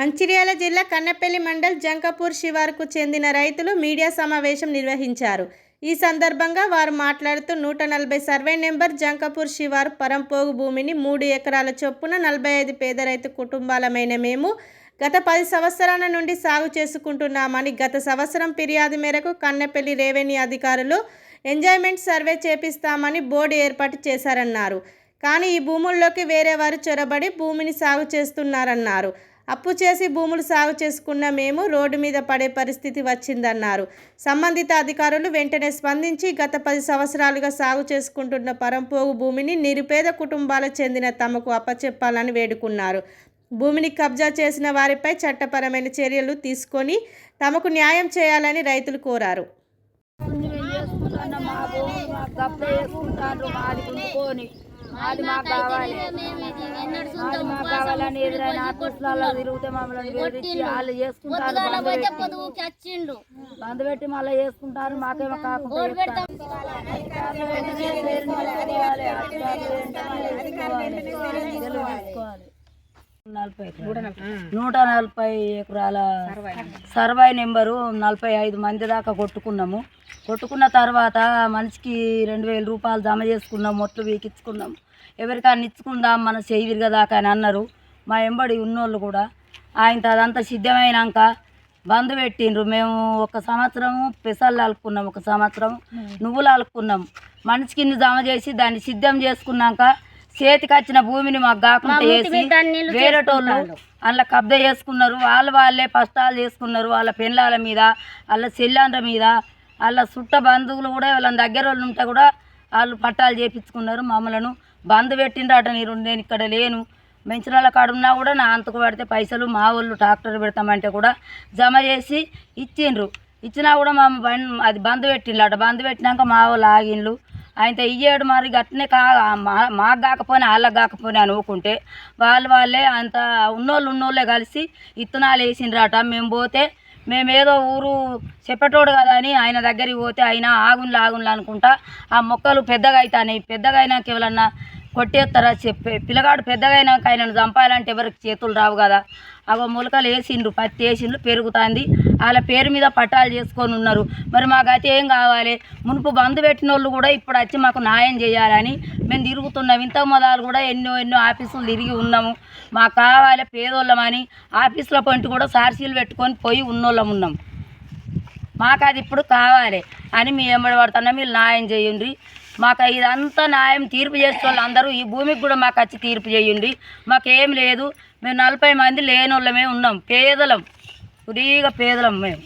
మంచిర్యాల జిల్లా కన్నపల్లి మండల్ జంకపూర్ శివార్కు చెందిన రైతులు మీడియా సమావేశం నిర్వహించారు. ఈ సందర్భంగా వారు మాట్లాడుతూ నూట నలభై సర్వే నెంబర్ జంకపూర్ శివారు పరంపోగు భూమిని మూడు ఎకరాల చొప్పున నలభై ఐదు పేద రైతు కుటుంబాలమైన మేము గత పది సంవత్సరాల నుండి సాగు చేసుకుంటున్నామని గత సంవత్సరం ఫిర్యాదు మేరకు కన్నెపల్లి రెవెన్యూ అధికారులు ఎంజాయ్మెంట్ సర్వే చేపిస్తామని బోర్డు ఏర్పాటు చేశారన్నారు. కానీ ఈ భూముల్లోకి వేరే వారు చొరబడి భూమిని సాగు చేస్తున్నారన్నారు. అప్పు చేసి భూములు సాగు చేసుకున్న మేము రోడ్డు మీద పడే పరిస్థితి వచ్చిందన్నారు. సంబంధిత అధికారులు వెంటనే స్పందించి గత పది సంవత్సరాలుగా సాగు చేసుకుంటున్న పరంపోగు భూమిని నిరుపేద కుటుంబాలకు చెందిన తమకు అప్పచెప్పాలని వేడుకున్నారు. భూమిని కబ్జా చేసిన వారిపై చట్టపరమైన చర్యలు తీసుకొని తమకు న్యాయం చేయాలని రైతులు కోరారు. మా మాది మాకు కావాలి. మాది మాకు కావాలని ఎదురైన ఆఫీసులలో తిరిగితే మమ్మల్ని వేధించి వాళ్ళు చేసుకుంటారు. బంద్ పెట్టి మళ్ళీ చేసుకుంటారు. మాకేమో కాకుండా చెప్తారు. అధికారులు వెంటనే పేరుని పట్టుకోవాలి, అధికారులు వెంటనే తీసుకోవాలి, సెలవు తీసుకోవాలి. నలభై. నూట నలభై. ఎకరాల సర్వై నెంబరు నలభై ఐదు మంది దాకా కొట్టుకున్నాము. కొట్టుకున్న తర్వాత మనిషికి రెండు వేల రూపాయలు జమ చేసుకున్నాం మొట్లు వీకించుకున్నాం ఎవరికైనా ఇచ్చుకుందాం మన చెయ్యి విరగదాకా అని అన్నారు. మా ఎంబడి ఉన్నోళ్ళు కూడా. ఆయన అదంతా సిద్ధమైనాక బంద్ పెట్టిండ్రు. మేము ఒక సంవత్సరం పెసలు అలుకున్నాం ఒక సంవత్సరం నువ్వులు అలుకున్నాం మనిషికి ఇన్ని జమ చేసి దాన్ని సిద్ధం చేసుకున్నాక చేతికి వచ్చిన భూమిని మాకు కాకుండా వేసి వేరేటోళ్ళు అందులో కబ్జా చేసుకున్నారు. వాళ్ళు వాళ్ళే పష్టాలు చేసుకున్నారు. వాళ్ళ పెళ్ళాల మీద వాళ్ళ చెల్లాండ్ర మీద వాళ్ళ చుట్ట బంధువులు కూడా వాళ్ళ దగ్గర వాళ్ళు ఉంటే కూడా వాళ్ళు పట్టాలు చేపించుకున్నారు మమ్మలను. బంద్ పెట్టిండ్రట నేను నేను ఇక్కడ లేను. మెంచరాల కాడున్నా కూడా నా అంతకు పడితే పైసలు మా వాళ్ళు ట్రాక్టర్ పెడతామంటే కూడా జమ చేసి ఇచ్చిండ్రు. ఇచ్చినా కూడా మా బండ్ అది బంద్ పెట్టిండ్రట. బంద్ పెట్టినాక మా వాళ్ళు ఆగిండ్లు ఆయన ఇయ్యాడు మరి అట్నే కా మా- మాకు కాకపోయినా వాళ్ళకి కాకపోయినా అనుకుంటే వాళ్ళు వాళ్ళే అంత ఉన్నోళ్ళు ఉన్నోళ్ళే కలిసి ఇత్తనాలు వేసిండ్రట. మేము పోతే మేమేదో ఊరు చెప్పేటోడు కదా అని ఆయన దగ్గరికి పోతే ఆయన ఆగుండ్లు ఆగుండ్లు అనుకుంటా ఆ మొక్కలు పెద్దగా అవుతాయి పెద్దగా అయినాక ఎవరన్నా కొట్టేస్తారా చెప్పే. పిల్లగాడు పెద్దగా అయినాక ఆయనను చంపాలంటే ఎవరికి చేతులు రావు కదా. అగో మొలకలు వేసిండ్రు పత్తి వేసిండ్రు పెరుగుతుంది. వాళ్ళ పేరు మీద పట్టాలు చేసుకొని ఉన్నారు. మరి మాకు అయితే ఏం కావాలి? మునుపు బంధు పెట్టిన వాళ్ళు కూడా ఇప్పుడు వచ్చి మాకు న్యాయం చేయాలని మేము తిరుగుతున్నాం. ఇంత మొదలు కూడా ఎన్నో ఎన్నో ఆఫీసులు తిరిగి ఉన్నాము. మాకు కావాలి పేదోళ్ళమని ఆఫీసులో పంటి కూడా సార్సీలు పెట్టుకొని పోయి ఉన్నోళ్ళం ఉన్నాం. మాకు అది ఇప్పుడు కావాలి అని మీ ఎంబడి పడుతున్నా మీరు న్యాయం చేయండి. మాకు ఇదంతా న్యాయం తీర్పు చేసే వాళ్ళు అందరూ ఈ భూమికి కూడా మాకు వచ్చి తీర్పు చేయండి. మాకేం లేదు. మేము నలభై మంది లేని వాళ్ళమే ఉన్నాం. పేదలం. ఫ్రీగా పేదలం మేము.